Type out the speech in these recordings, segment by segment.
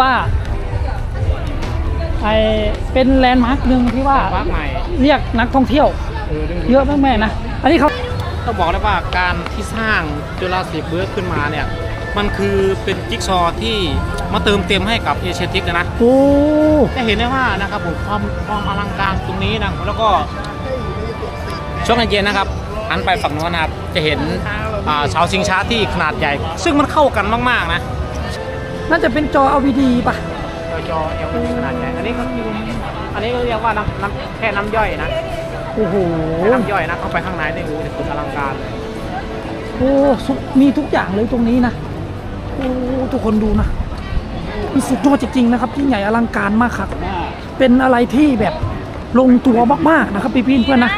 ว่าไอเป็นแลนด์มาร์คหนึ่งที่ว่าภาคใหม่เรียกนักท่องเที่ยวเออรื่องเยอะมากแม่นะ อันนี้เขาต้องบอกเลยว่าการที่สร้างจุฬาศิลป์เบิร์กขึ้นมาเนี่ย มันคือเป็นจิ๊กซอว์ที่มาเติมเต็มให้กับเอเชียทิกนะ โอ้จะเห็นได้ว่านะครับผมความความอลังการตรงนี้นะแล้วก็ช่วงเย็นๆนะครับหันไปฝั่งโน้นนะครับจะเห็นอ่าเสาชิงช้าที่ขนาดใหญ่ ซึ่งมันเข้ากันมากๆนะ น่าจะเป็นจอ LVD ป่ะ จอ LED ขนาดใหญ่อันนี้ก็คืออันนี้ก็เรียกว่าน้ำน้ำแค่น้ำย่อยนะโอ้โหแค่น้ำย่อยนะเข้าไปข้างในนี่โอ้โหสุดอลังการเลยโอ้สุดมีทุกอย่างเลยตรงนี้นะโอ้ทุกคนดูนะมีสุดยอดจริงๆนะครับที่งใหญ่อลังการมากครับ เป็นอะไรที่แบบลงตัวมากๆนะครับพี่พี่เพื่อนนะ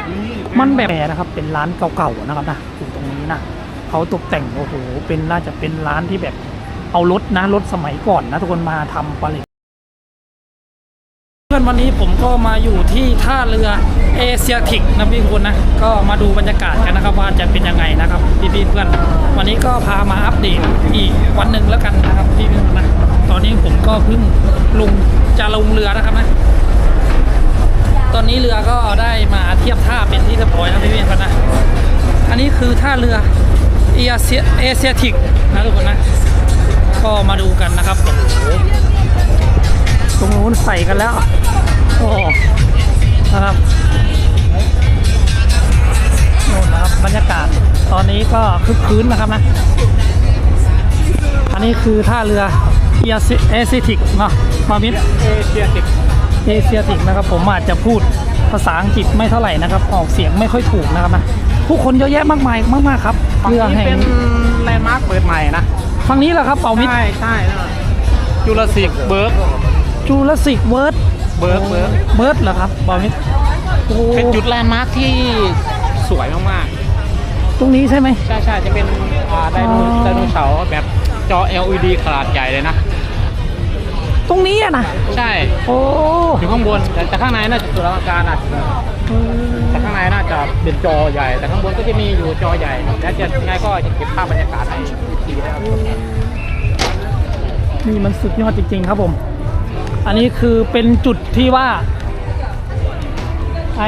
มันแบบนะครับเป็นร้านเก่าๆนะครับนะอยู่ตรงนี้นะเขาตกแต่งโอ้โหเป็นน่าจะเป็นร้านที่แบบ เอารถนะรถสมัยก่อนนะทุกคนมาทำผลิตเพื่อนวันนี้ผมก็มาอยู่ที่ท่าเรือเอเชียทิกนะพี่คุณนะก็มาดูบรรยากาศกันนะครับว่าจะเป็นยังไงนะครับพี่พี่เพื่อนวันนี้ก็พามาอัปเดตอีกวันหนึ่งแล้วกันนะครับพี่พี่ๆนะตอนนี้ผมก็เพิ่งลงจะลงเรือนะครับนะตอนนี้เรือก็ได้มาเทียบท่าเป็นที่เรียบร้อยนะพี่พี่เพื่อนนะอันนี้คือท่าเรือเอเชียเอเชียทิกนะทุกคนนะ ก็มาดูกันนะครับโอ้โหตรงนู้นใส่กันแล้ว โอ้นะครับโน่นนะครับบรรยากาศตอนนี้ก็คึกคืนนะครับนะ อันนี้คือท่าเรือเอเอเซียติกเนาะมามิดเอเชียทิกเอเชียติกนะครับ ผมอาจจะพูดภาษาอังกฤษไม่เท่าไหร่นะครับ ออกเสียงไม่ค่อยถูกนะครับนะผู้คนเยอะแยะมากมายมาก ๆ ครับเรือนี้แห่งเป็นแลนด์มาร์คเปิดใหม่นะ ฝั่งนี้แหละครับเป่ามิดใช่ใช่นะจุลศิษย์เบิร์กจูราสิกเวิร์ดเบิร์กเบิร์กเบิร์ดเหรอครับเป่ามิดโอ้เป็นจุดแลนด์มาร์คที่สวยมากตรงนี้ใช่ไหม ๆ ใช่ใช่จะเป็นอ่าไดโนอ๋อ ไดโนเสาร์แบบจอ LED ขนาดใหญ่เลยนะ ตรงนี้อะนะใช่ โอ้อยู่ข้างบนแต่แต่ข้างในน่าจะจุดอลังการอะแต่ข้างในน่าจะเป็นจอใหญ่ แต่ข้างบนก็จะมีอยู่จอใหญ่แล้วจะยังไงก็จะเก็บภาพบรรยากาศให้อีกทีนะครับนี่มันสุดยอดจริง ๆ ครับผม อันนี้คือเป็นจุดที่ว่าไอ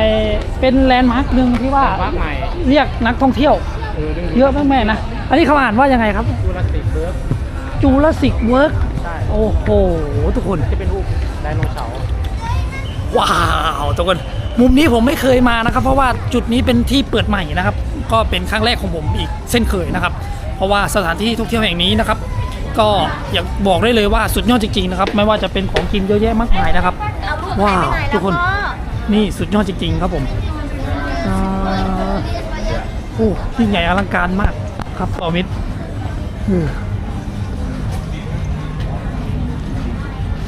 เป็นแลนด์มาร์คหนึ่งที่ว่าภาคใหม่เรียกนักท่องเที่ยวเออรื่องเยอะมากแม่นะ อันนี้เขาอ่านว่ายังไงครับจุลศิษย์เบิร์กจูราสิกเวิร์กใช่โอ้โหทุกคนจะเป็นรูปไดโนเสาร์ว้าวทุกคน มุมนี้ผมไม่เคยมานะครับ เพราะว่าจุดนี้เป็นที่เปิดใหม่นะครับ ก็เป็นครั้งแรกของผมอีกเส้นเคยนะครับ เพราะว่าสถานที่ท่องเที่ยวแห่งนี้นะครับ ก็อยากบอกได้เลยว่าสุดยอดจริงๆนะครับไม่ว่าจะเป็นของกินเยอะแยะมากมายนะครับ ว้าวทุกคนนี่สุดยอดจริง ๆ ครับผมโอ้ยิ่งใหญ่อลังการมากครับต่อมิตร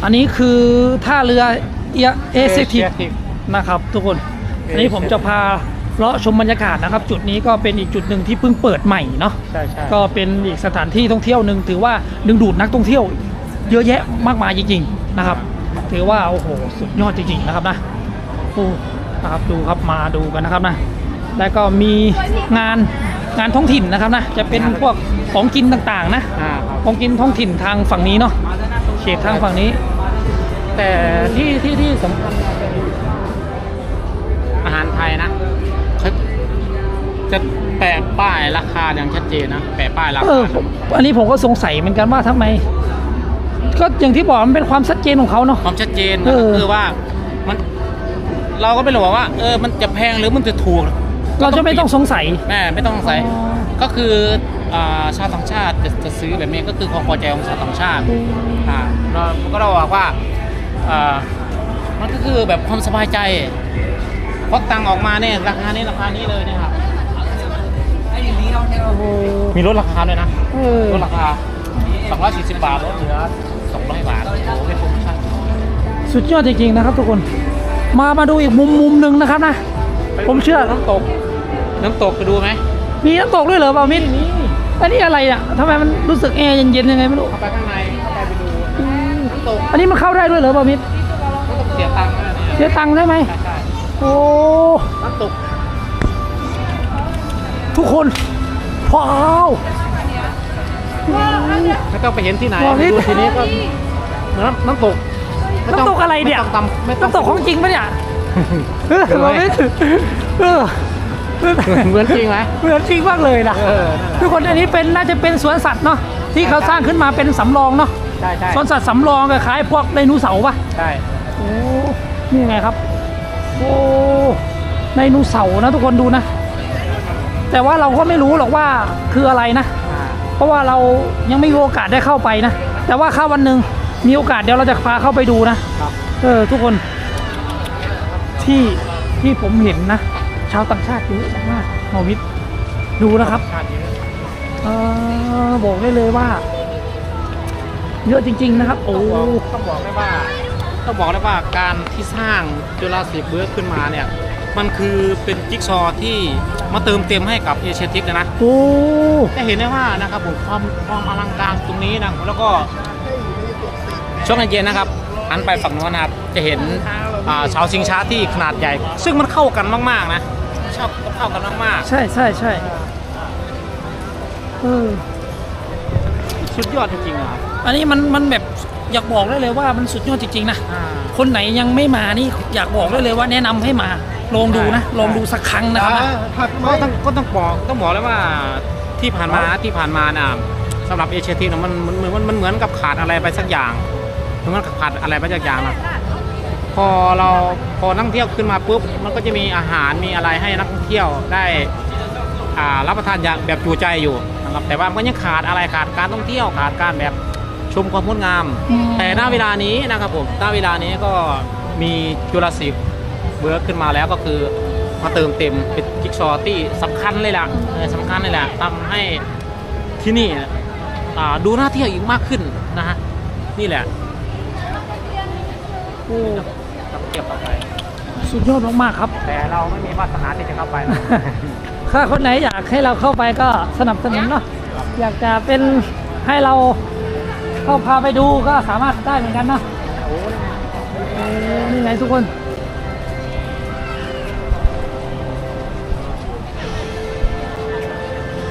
อันนี้คือท่าเรือเอเอเซทิ นะครับ ทุกคนอันนี้ผมจะพาเลาะชมบรรยากาศนะครับ จุดนี้ก็เป็นอีกจุดหนึ่งที่เพิ่งเปิดใหม่เนาะใช่ใช่ก็เป็นอีกสถานที่ท่องเที่ยวหนึ่งถือว่าดึงดูดนักท่องเที่ยว เยอะแยะมากมายจริง ๆนะครับ ถือว่าโอ้โหสุดยอดจริง ๆ นะครับนะโอ้นะครับดูครับมาดูกันนะครับนะแล้วก็มีงานงานท้องถิ่นนะครับนะจะเป็นพวกของกินต่างๆนะอ่าครับของกินท้องถิ่นทางฝั่งนี้เนาะเขตทางฝั่งนี้ แต่ที่ที่ที่สำคัญเป็น อาหารไทยนะเขาจะแปะป้ายราคาอย่างชัดเจนนะแปะป้ายราเอคาออันนี้ผมก็สงสัยเหมือนกันว่าทำไม ก็อย่างที่บอกมันเป็นความชัดเจนของเขาเนาะ ความชัดเจนเอก็อ คือว่ามัน เราก็ไม่รู้ว่า เออ มันจะแพงหรือมันจะถูกเราจะไม่ต้องสงสัย แม่ไม่ต้องสงสัย อ๋อ ก็คืออ่าชาวต่างชาติจะจะซื้อแบบนี้ก็คือความพอใจของชาวต่างชาติอ่าเราก็เราบอกว่าอ่ามันก็คือแบบความสบายใจ ควักตังค์ออกมาเนี่ยราคานี้ราคานี้เลยเนี่ยครับโอ้โหมีลดราคาด้วยนะเออลดราคา 240 บาทลดเหลือ 200 บาท โอ้โหเป็นโปรโมชั่นสุดยอดจริงๆนะครับทุกคน มามาดูอีกมุมมุมหนึ่งนะครับนะ ผมเชื่อ น้ำตก น้ำตกไปดูไหม มีน้ำตกด้วยเหรอเปล่ามินอันนี้อะไรอะทำไมมันรู้สึกแอร์เย็นๆยังไงไม่รู้ เข้าไปข้างใน เข้าไปไปดู น้ำตก อันนี้มันเข้าได้ด้วยเหรอเปล่ามินน้ำตกเสียตังค์นะเนี่ยเสียตังค์ใช่ไหมใช่ใช่ โอ้น้ำตก ทุกคนว้าวไม่ต้องไปเห็นที่ไหนบอกนิดดูทีนี้ก็เหมือนน้ำตกม่น้ำตกอะไรเนี่ยม่ต้องตำไม่ต้องน้ำตกของจริงปะเนี่ยเออเห็นไหมไม่ถึงเออเหมือนจริงไหมเหมือนจริงมากเลยนะเออนั่นแหละทุกคนอันนี้เป็นน่าจะเป็นสวนสัตว์เนาะที่เขาสร้างขึ้นมาเป็นสำรองเนาะใช่ใช่สวนสัตว์สำรองคล้ายๆพวกไดโนเสาร์ปะใช่โอ้นี่ไงครับ โอ้ไดโนเสาร์นะทุกคนดูนะ แต่ว่าเราก็ไม่รู้หรอกว่าคืออะไรนะอ่าเพราะว่าเรายังไม่มีโอกาสได้เข้าไปนะ แต่ว่าข้าวันหนึ่งมีโอกาสเดี๋ยวเราจะพาเข้าไปดูนะครับเออทุกคนที่ที่ผมเห็นนะ ชาวต่างชาติเยอะมากๆมาวิทย์ดูนะครับชาติเยอะเออบอกได้เลยว่า เยอะจริง ๆ นะครับ โอ้ต้องบอกต้องบอกได้ว่า ต้องบอกได้ว่าการที่สร้างจุฬาสิบเบิร์กขึ้นมาเนี่ย มันคือเป็นจิ๊กซอว์ที่มาเติมเต็มให้กับเอเชียทิกเลยนะโอ้จะเห็นได้ว่านะครับผมความความอลังการตรงนี้นะแล้วก็ช่วงเย็นๆนะครับอันไปฝั่งโน้นนะครับจะเห็นอ่าเสาชิงช้าที่ขนาดใหญ่ ซึ่งมันเข้ากันมากๆนะชอบเข้ากันมากใช่ใช่ใช่เออๆสุดยอดจริงๆอะครับอันนี้มันมันแบบ อยากบอกได้เลยว่ามันสุดยอดจริงๆนะอ่าคนไหนยังไม่มานี่อยากบอกได้เลยว่าแนะนำให้มาลองดูนะใช่ลองดูสักครั้งนะครับนะก็ต้องก็ต้องบอกต้องบอกเลยว่าที่ผ่านมาที่ผ่านมาน่ะสำหรับเอเชียทีนะมันมันมันมันมันเหมือนกับขาดอะไรไปสักอย่างมันเหมือนกับขาดอะไรไปสักอย่างนะพอเราพอนักท่องเที่ยวขึ้นมาปุ๊บมันก็จะมีอาหารมีอะไรให้นักท่องเที่ยวได้อ่ารับประทานอย่างแบบจูใจอยู่นะครับแต่ว่ามันก็ยังขาดอะไรขาดการท่องเที่ยวขาดการแบบ ชมความงดงามอืมแต่ณเวลานี้นะครับผมณเวลานี้ก็มีจุลศิษย์เบิร์กขึ้นมาแล้วก็คือมาเติมเต็มเป็นจิ๊กซอว์ที่สำคัญเลยล่ะเออสำคัญเลยแหละทำให้ที่นี่อ่าดูน่าเที่ยวอีกมากขึ้นนะฮะนี่แหละโอ้ต้องเทียบต่อไปสุดยอดมากๆครับ แต่เราไม่มีวาสนาที่จะเข้าไปนะถ้าคนไหนอยากให้เราเข้าไปก็สนับสนุนเนาะอยากจะเป็นให้เรา เข้าพาไปดูก็สามารถได้เหมือนกันเนาะโอ้นี่ไงทุกคน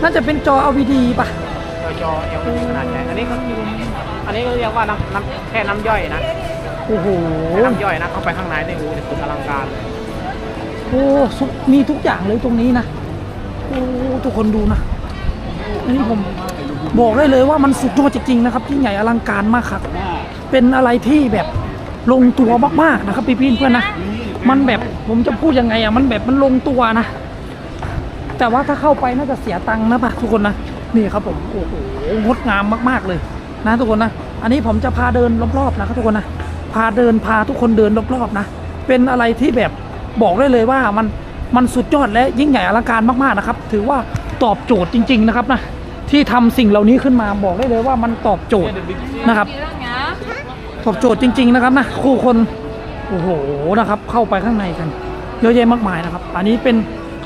น่าจะเป็นจอ LVD ป่ะ จอเอลขนาดใหญ่อันนี้ก็คืออันนี้ก็เรียกว่าน้ำน้ำแค่น้ำย่อยนะโอ้โหแค่น้ำย่อยนะเข้าไปข้างในนี่โอ้โหสุดอลังการเลยโอ้สุดมีทุกอย่างเลยตรงนี้นะ โอ้ทุกคนดูนะอันนี้ผม บอกได้เลยว่ามันสุดยอดจริงๆนะครับยิ่งใหญ่อลังการมากครับ เป็นอะไรที่แบบลงตัวมากๆนะครับพี่พี่ๆเพื่อนนะ มันแบบผมจะพูดยังไงอะมันแบบมันลงตัวนะ แต่ว่าถ้าเข้าไปน่าจะเสียตังค์นะปะทุกคนนะนี่ครับผมโอ้โหงดงามมากๆเลยนะทุกคนนะ อันนี้ผมจะพาเดินรอบๆนะครับทุกคนนะพาเดินพาทุกคนเดินรอบๆนะ เป็นอะไรที่แบบบอกได้เลยว่ามันมันสุดยอดและยิ่งใหญ่อลังการมากๆนะครับ ถือว่าตอบโจทย์จริง ๆ นะครับนะ ที่ทำสิ่งเหล่านี้ขึ้นมาบอกได้เลยว่ามันตอบโจทย์นะครับ ตอบโจทย์จริง ๆ นะครับนะคู่คนโอ้โหนะครับ เข้าไปข้างในกัน เยอะแยะมากมายนะครับ อันนี้เป็น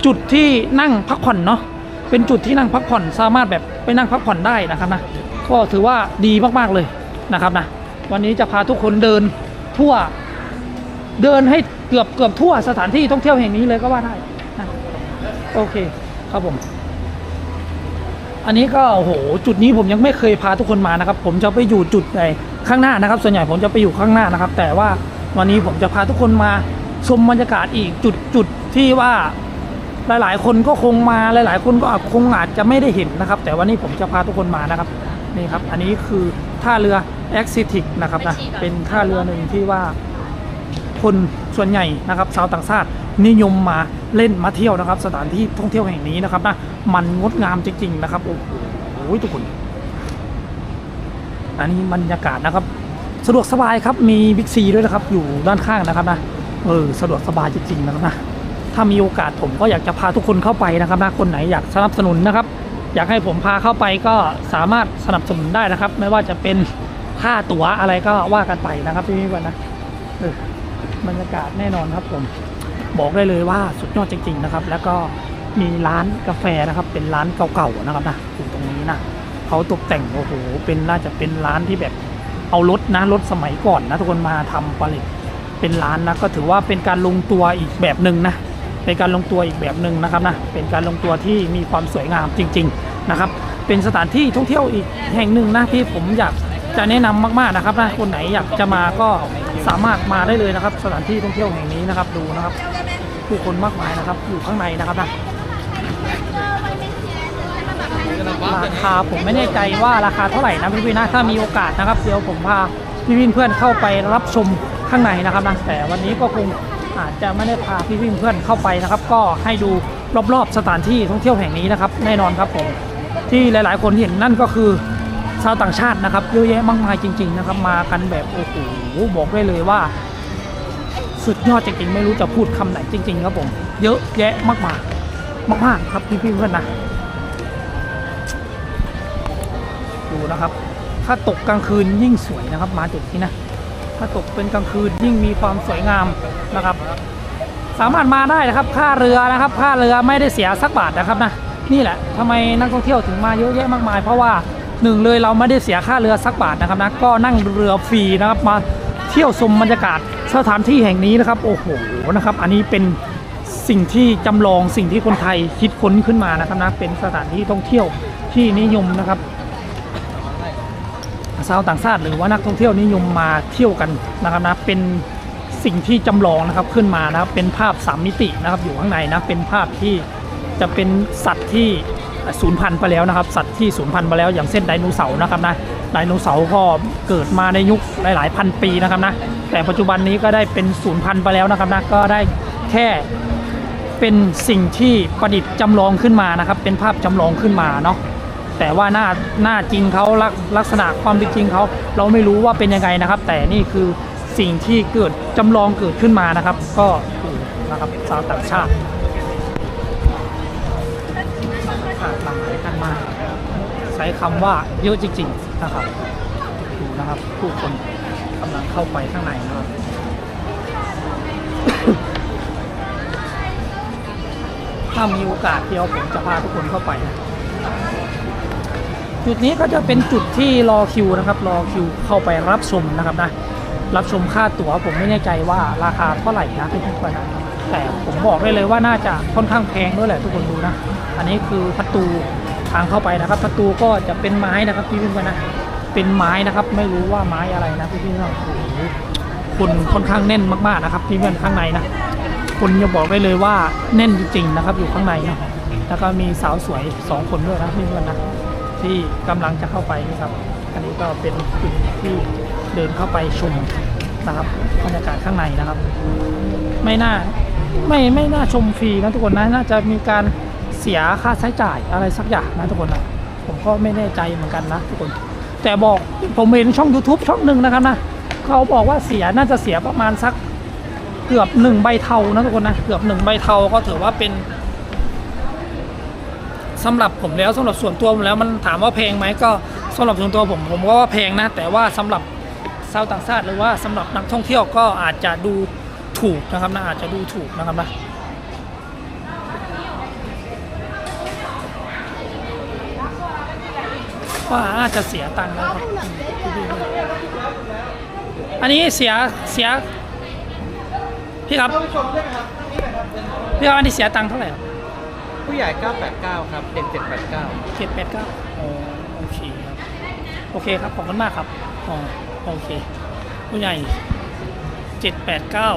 จุดที่นั่งพักผ่อนเนาะเป็นจุดที่นั่งพักผ่อนสามารถแบบไปนั่งพักผ่อนได้นะครับนะก็ถือว่าดีมากๆเลยนะครับนะวันนี้จะพาทุกคนเดินทั่วเดินให้เกือบเกือบทั่วสถานที่ท่องเที่ยวแห่งนี้เลยก็ว่าได้นะโอเคครับผม อันนี้ก็โอ้โหจุดนี้ผมยังไม่เคยพาทุกคนมานะครับ ผมจะไปอยู่จุดไหนข้างหน้านะครับ ส่วนใหญ่ผมจะไปอยู่ข้างหน้านะครับ แต่ว่าวันนี้ผมจะพาทุกคนมาชมบรรยากาศอีกจุดจุดที่ว่าหลาย ๆ คนก็คงมาหลาย ๆ คนก็อาจคงอาจจะไม่ได้เห็นนะครับ แต่วันนี้ผมจะพาทุกคนมานะครับนี่ครับ อันนี้คือท่าเรือ e x i t i c นะครับนะเป็นท่าเรือหนึ่งที่ว่าคนส่วนใหญ่นะครับชาวต่างชาติ นิยมมาเล่นมาเที่ยวนะครับ สถานที่ท่องเที่ยวแห่งนี้นะครับนะมันงดงามจริงๆนะครับโอ้โหทุกคน อันนี้บรรยากาศนะครับ สะดวกสบายครับมีบิ๊กซีด้วยนะครับ อยู่ด้านข้างนะครับนะเออสะดวกสบายจริงๆนะครับนะถ้ามีโอกาสผมก็อยากจะพาทุกคนเข้าไปนะครับนะคนไหนอยากสนับสนุนนะครับ อยากให้ผมพาเข้าไปก็สามารถสนับสนุนได้นะครับ ไม่ว่าจะเป็นค่าตั๋วอะไรก็ว่ากันไปนะครับพี่พี่วันนะเออบรรยากาศแน่นอนครับผม บอกได้เลยว่าสุดยอดจริง ๆ นะครับ แล้วก็มีร้านกาแฟนะครับ เป็นร้านเก่าๆนะครับนะอยู่ตรงนี้นะเขาตกแต่งโอ้โหเป็นน่าจะเป็นร้านที่แบบเอารถนะรถสมัยก่อนนะทุกคนมาทำผลิตเป็นร้านนะก็ถือว่าเป็นการลงตัวอีกแบบหนึ่งนะเป็นการลงตัวอีกแบบหนึ่งนะครับนะเป็นการลงตัวที่มีความสวยงามจริง ๆนะครับ เป็นสถานที่ท่องเที่ยวอีกแห่งหนึ่งนะที่ผมอยาก จะแนะนำมากๆนะครับนะคนไหนอยากจะมาก็สามารถมาได้เลยนะครับ สถานที่ท่องเที่ยวแห่งนี้นะครับดูนะครับ ผู้คนมากมายนะครับ อยู่ข้างในนะครับนะราคาผมไม่แน่ใจว่าราคาเท่าไหร่นะพี่พี่ๆนะถ้ามีโอกาสนะครับเดี๋ยวผมพาพี่พี่ๆเพื่อนเข้าไปรับชมข้างในนะครับนะแต่วันนี้ก็คงอาจจะไม่ได้พาพี่พี่ๆเพื่อนเข้าไปนะครับ ก็ให้ดูรอบๆสถานที่ท่องเที่ยวแห่งนี้นะครับ แน่นอนครับผมที่หลาย ๆ คนเห็นนั่นก็คือ ชาวต่างชาตินะครับเยอะแยะมากมายจริง ๆ นะครับ มากันแบบโอ้โหบอกได้เลยว่า สุดยอดจริงๆไม่รู้จะพูดคำไหนจริง ๆ ครับผม เยอะแยะมากมายมากๆครับพี่ๆเพื่อนนะดูนะครับ ถ้าตกกลางคืนยิ่งสวยนะครับ มาจุดนี้นะถ้าตกเป็นกลางคืนยิ่งมีความสวยงามนะครับ สามารถมาได้นะครับ ค่าเรือนะครับ ค่าเรือไม่ได้เสียสักบาทนะครับนะนี่แหละทำไมนักท่องเที่ยวถึงมาเยอะแยะมากมาย เพราะว่า หนึ่งเลยเราไม่ได้เสียค่าเรือสักบาทนะครับนะก็นั่งเรือฟรีนะครับมาเที่ยวชมบรรยากาศสถานที่แห่งนี้นะครับโอ้โหนะครับอันนี้เป็นสิ่งที่จำลองสิ่งที่คนไทยคิดค้นขึ้นมานะครับนะเป็นสถานที่ท่องเที่ยวที่นิยมนะครับชาวต่างชาติหรือว่านักท่องเที่ยวนิยมมาเที่ยวกันนะครับนะเป็นสิ่งที่จำลองนะครับขึ้นมานะครับเป็นภาพสามมิตินะครับอยู่ข้างในนะเป็นภาพที่จะเป็นสัตว์ที่ สูญพันธุ์ไปแล้วนะครับ สัตว์ที่สูญพันธุ์ไปแล้วอย่างเช่นไดโนเสาร์นะครับนะไดโนเสาร์ก็เกิดมาในยุคหลายๆพันปีนะครับนะแต่ปัจจุบันนี้ก็ได้เป็นสูญพันธุ์ไปแล้วนะครับนะก็ได้แค่เป็นสิ่งที่ประดิษฐ์จำลองขึ้นมานะครับ เป็นภาพจำลองขึ้นมาเนาะแต่ว่าหน้าหน้าจริงเขาลักลักษณะความเป็นจริงเขาเราไม่รู้ว่าเป็นยังไงนะครับ แต่นี่คือสิ่งที่เกิดจำลองเกิดขึ้นมานะครับ ก็นะครับชาวต่างชาติ ลั่งไหลกันมาใช้คำว่าเยอะจริงๆนะครับดูนะครับผู้คนกำลังเข้าไปข้างในนะครับถ้ามีโอกาสเดียวผมจะพาทุกคนเข้าไปนะจุดนี้ก็จะเป็นจุดที่รอคิวนะครับ รอคิวเข้าไปรับชมนะครับนะ รับชมค่าตั๋วผมไม่แน่ใจว่าราคาเท่าไหร่นะทุกคนนะแต่ผมบอกได้เลยว่าน่าจะค่อนข้างแพงด้วยแหละทุกคนดูนะ อันนี้คือประตู ทางเข้าไปนะครับ ประตูก็จะเป็นไม้นะครับพี่เพื่อนนะเป็นไม้นะครับไม่รู้ว่าไม้อะไรนะพี่เพื่อนคนค่อนข้างแน่นมากๆนะครับพี่เพื่อนข้างในนะคนจะบอกได้เลยว่าแน่นจริงๆนะครับ อยู่ข้างในนะแล้วก็มีสาวสวยสองคนด้วยนะพี่เพื่อนนะที่กำลังจะเข้าไปนะครับ อันนี้ก็เป็นจุดที่เดินเข้าไปชมนะครับบรรยากาศข้างในนะครับ ไม่น่าไม่ไม่น่าชมฟรีนะทุกคนนะน่าจะมีการ เสียค่าใช้จ่ายอะไรสักอย่างนะทุกคนนะผมก็ไม่แน่ใจเหมือนกันนะทุกคน แต่บอกผมเห็นช่อง YouTube ช่องหนึ่งนะครับนะเขาบอกว่าเสียน่าจะเสียประมาณสักเกือบหนึ่งใบเทานะทุกคนนะเกือบหนึ่งใบเทาก็ถือว่าเป็นสำหรับผมแล้วสำหรับส่วนตัวผมแล้วมันถามว่าแพงไหมก็สำหรับส่วนตัวผมผมก็ว่าแพงนะ แต่ว่าสำหรับชาวต่างชาติหรือว่าสำหรับนักท่องเที่ยวก็อาจจะดูถูกนะครับนะอาจจะดูถูกนะครับนะ ว่าอาจจะเสียตังค์นะครับอันนี้เสียเสียพี่ครับพี่ครับอันนี้เสียตังค์เท่าไหร่ครับผู้ใหญ่ 989 ครับ เด็ก 789เจ็ดแปดเก้าอ๋อโอเคครับโอเคครับขอบคุณมากครับอ๋อโอเค ผู้ใหญ่เจ็ดแปดเก้า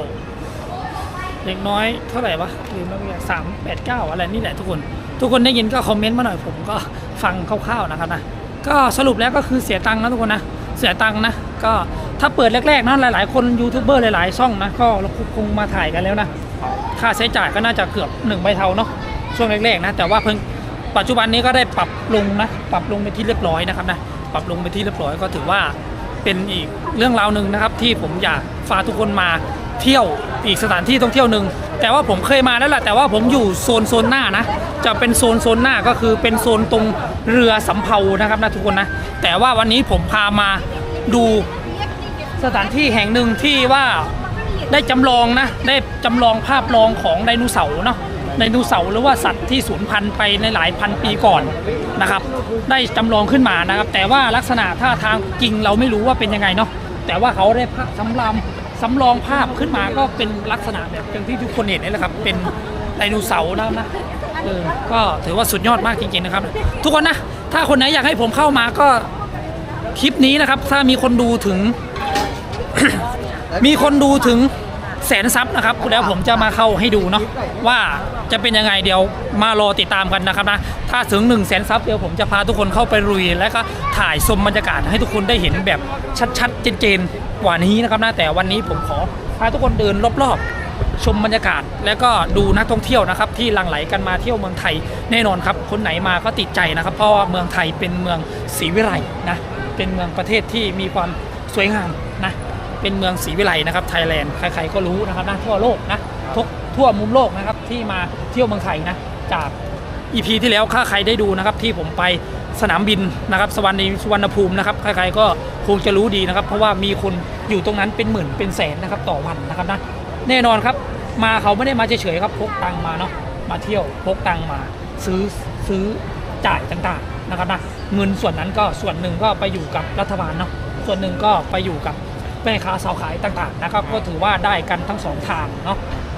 เด็กน้อยเท่าไหร่วะลืมแล้วพี่สามแปดเก้าอะไรนี่แหละทุกคน ทุกคนได้ยินก็คอมเมนต์มาหน่อยผมก็ฟังคร่าวๆนะครับนะ ก็สรุปแล้วก็คือเสียตังค์นะทุกคนนะ เสียตังค์นะ ก็ถ้าเปิดแรกๆนะหลายๆ คนยูทูบเบอร์หลายๆช่องนะก็คงมาถ่ายกันแล้วนะ ค่าใช้จ่ายก็น่าจะเกือบหนึ่งใบเทาเนาะช่วงแรกๆนะ แต่ว่าเพิ่งปัจจุบันนี้ก็ได้ปรับลงนะปรับลงเป็นที่เรียบร้อยนะครับนะปรับลงเป็นที่เรียบร้อยก็ถือว่าเป็นอีกเรื่องราวหนึ่งนะครับที่ผมอยากพาทุกคนมา เที่ยวอีกสถานที่ท่องเที่ยวหนึ่งแต่ว่าผมเคยมาแล้วแหละแต่ว่าผมอยู่โซนโซนหน้านะ จะเป็นโซนโซนหน้าก็คือเป็นโซนตรงเรือสำเภานะครับนะทุกคนนะแต่ว่าวันนี้ผมพามาดูสถานที่แห่งหนึ่งที่ว่าได้จำลองนะได้จำลองภาพลองของไดโนเสาร์เนาะไดโนเสาร์หรือว่าสัตว์ที่สูญพันธุ์ไปในหลายพันปีก่อนนะครับ ได้จำลองขึ้นมานะครับ แต่ว่าลักษณะท่าทางจริงเราไม่รู้ว่าเป็นยังไงเนาะแต่ว่าเขาได้ภาพสำราม สำรองภาพขึ้นมาก็เป็นลักษณะแบบอย่างที่ทุกคนเห็นนี่แหละครับ เป็นไดโนเสาร์นะครับนะเออก็ถือว่าสุดยอดมากจริงๆนะครับ ทุกคนนะ ถ้าคนไหนอยากให้ผมเข้ามาก็คลิปนี้นะครับ ถ้ามีคนดูถึง มีคนดูถึง แสนซับนะครับแล้วผมจะมาเข้าให้ดูเนาะว่าจะเป็นยังไงเดี๋ยวมารอติดตามกันนะครับนะถ้าถึง1นึ่งแสนซับเดี๋ยวผมจะพาทุกคนเข้าไปลุยแล้วก็ถ่ายชมบรรยากาศให้ทุกคนได้เห็นแบบชัดๆเจนๆกว่านี้นะครับนะแต่วันนี้ผมขอพาทุกคนเดินรอบๆชมบรรยากาศแล้วก็ดูนักท่องเที่ยวนะครับที่หลั่งไหลกันมาเที่ยวเมืองไทยแน่นอนครับ คนไหนมาก็ติดใจนะครับ เพราะว่าเมืองไทยเป็นเมืองศรีวิไลนะเป็นเมืองประเทศที่มีความสวยงาม เป็นเมืองศรีวิไลนะครับไทยแลนด์ใครๆก็รู้นะครับนะทั่วโลกนะทุกทั่วมุมโลกนะครับที่มาเที่ยวเมืองไทยนะจากอีพีที่แล้วถ้าใครได้ดูนะครับที่ผมไปสนามบินนะครับสวรรณีสุวรรณภูมินะครับใครๆก็คงจะรู้ดีนะครับ เพราะว่ามีคนอยู่ตรงนั้นเป็นหมื่นเป็นแสนนะครับต่อวันนะครับนะแน่นอนครับมาเขาไม่ได้มาเฉยๆครับพกตังมาเนาะมาเที่ยวพกตังมาซื้อซื้อจ่ายต่างๆนะครับนะเงินส่วนนั้นก็ส่วนหนึ่งก็ไปอยู่กับรัฐบาลเนาะส่วนหนึ่งก็ไปอยู่กับ แม่ค้าสาวขายต่างๆนะครับก็ถือว่าได้กันทั้งสองทางเนาะ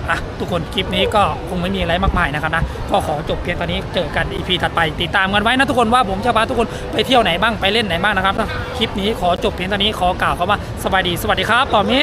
อะทุกคนคลิปนี้ก็คงไม่มีอะไรมากมายนะครับนะก็ขอจบเพียงตอนนี้เจอกัน EP ถัดไปติดตามกันไว้นะทุกคนว่าผมจะพาทุกคนไปเที่ยวไหนบ้างไปเล่นไหนบ้างนะครับคลิปนี้ขอจบเพียงตอนนี้ขอกล่าวคำว่าสบายดีสวัสดีครับปอมนี้